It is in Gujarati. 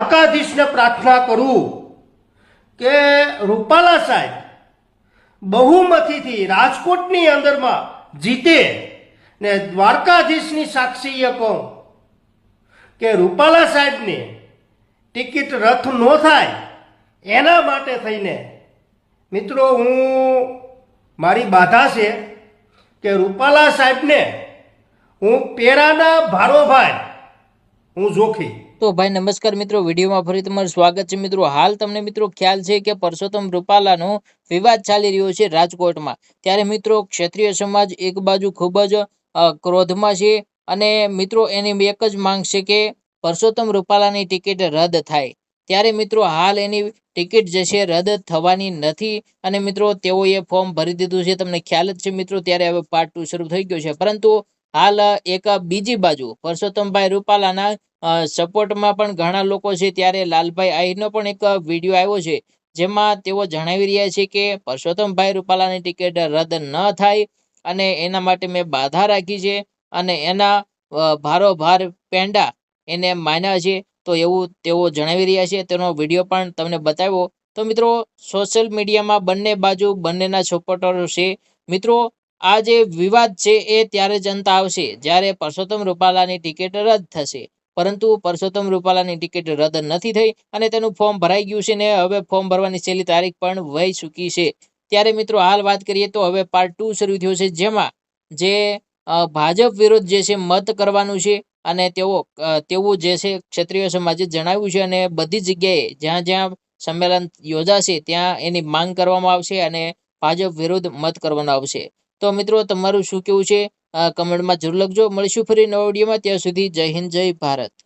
દ્વારકાધીશને પ્રાર્થના કરું કે રૂપાલા સાહેબ બહુમતીથી રાજકોટની અંદરમાં જીતે ને દ્વારકાધીશની સાક્ષીએ કહું કે રૂપાલા સાહેબને ટિકિટ રથ ન થાય એના માટે થઈને મિત્રો હું મારી બાધા છે કે રૂપાલા સાહેબને હું પેરાના ભારોભાઈ હું જોખી તો ભાઈ નમસ્કાર મિત્રો, વિડીયોમાં ફરી તમારું સ્વાગત છે મિત્રો. હાલ તમને મિત્રો ખ્યાલ છે કે પરસોત્તમ રૂપાલાનો વિવાદ ચાલી રહ્યો છે રાજકોટમાં. ત્યારે મિત્રો ક્ષત્રિય સમાજ એક બાજુ ખૂબ જ ક્રોધમાં છે અને મિત્રો એની એક જ માંગ છે કે પરસોત્તમ રૂપાલાની ટિકિટ રદ થાય. ત્યારે મિત્રો હાલ એની ટિકિટ જે છે રદ થવાની નથી અને મિત્રો તેઓએ ફોર્મ ભરી દીધું છે. તમને ખ્યાલ જ છે મિત્રો, ત્યારે હવે પાર્ટ ટુ શરૂ થઈ ગયો છે. પરંતુ હાલ એક બીજી બાજુ પરસોત્તમભાઈ રૂપાલાના સપોર્ટમાં પણ ઘણા લોકો છે. ત્યારે લાલભાઈ આહિરનો પણ એક વીડિયો આવ્યો છે, જેમાં તેઓ જણાવી રહ્યા છે કે પરસોત્તમભાઈ રૂપાલાની ટિકિટ રદ ન થાય અને એના માટે મેં બાધા રાખી છે અને એના ભારો ભારોભાર પેંડા એને માન્યા છે. તો એવું તેઓ જણાવી રહ્યા છે. તેનો વીડિયો પણ તમને બતાવ્યો. તો મિત્રો, સોશિયલ મીડિયામાં બંને બાજુ બંનેના સપોર્ટરો છે. મિત્રો આ જે વિવાદ છે એ ત્યારે જ અંત આવશે. જ્યારે પરસોત્તમ રૂપાલાની ટિકિટ રદ થશે. પરંતુ પરસોત્તમ રૂપાલાની ટિકિટ રદ નથી થઈ અને તેનું ફોર્મ ભરાઈ ગયું છે ને હવે ફોર્મ ભરવાની છેલ્લી તારીખ પણ વહી ચૂકી છે. ત્યારે મિત્રો હાલ વાત કરીએ તો હવે પાર્ટ ટુ શરૂ થયો છે, જેમાં જે ભાજપ વિરુદ્ધ જે છે મત કરવાનું છે અને તેઓ તેવું જે છે ક્ષત્રિય સમાજે જણાવ્યું છે અને બધી જગ્યાએ જ્યાં જ્યાં સંમેલન યોજાશે ત્યાં એની માંગ કરવામાં આવશે અને ભાજપ વિરુદ્ધ મત કરવાનો આવશે. તો મિત્રો, તમારું શું કેવું છે? કમેન્ટમાં જરૂર લખજો. મળીશું ફરી નવા વિડીયોમાં. ત્યાં સુધી જય હિન્દ, જય ભારત.